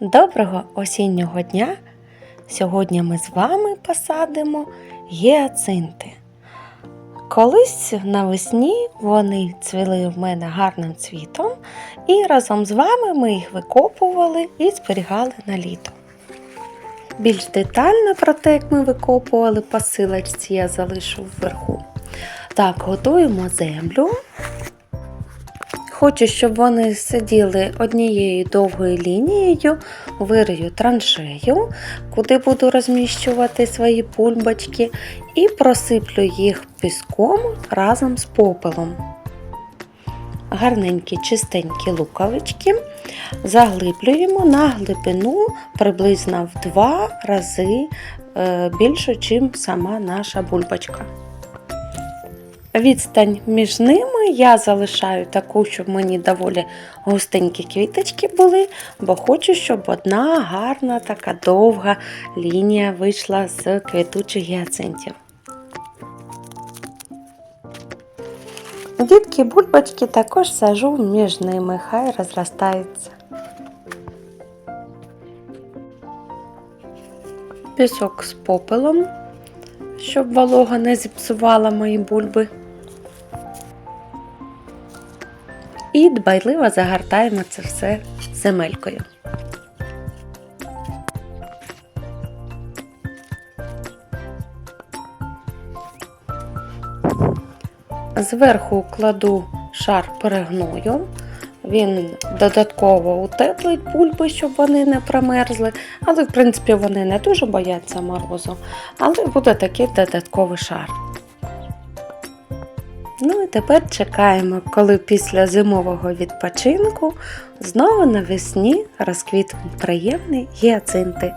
Доброго осіннього дня! Сьогодні ми з вами посадимо гіацинти. Колись навесні вони цвіли в мене гарним цвітом, і разом з вами ми їх викопували і зберігали на літо. Більш детально про те, як ми викопували посилочці, я залишу вверху. Так, готуємо землю. Хочу, щоб вони сиділи однією довгою лінією, вирию траншею, куди буду розміщувати свої пульбочки, і просиплю їх піском разом з попелом. Гарненькі чистенькі луковички заглиблюємо на глибину приблизно в два рази е, більшу, ніж сама наша бульбочка. Відстань між ними я залишаю таку, щоб мені доволі густенькі квіточки були, бо хочу, щоб одна гарна така довга лінія вийшла з квітучих гіацинтів. Дітки бульбочки також сажу між ними, хай розростаються. Пісок з попелом, щоб волога не зіпсувала мої бульби. І дбайливо загортаємо це все земелькою. Зверху кладу шар перегною. Він додатково утеплить бульби, щоб вони не промерзли. Але, в принципі, вони не дуже бояться морозу. Але буде такий додатковий шар. Ну і тепер чекаємо, коли після зимового відпочинку знову навесні розквітнуть приємні гіацинти.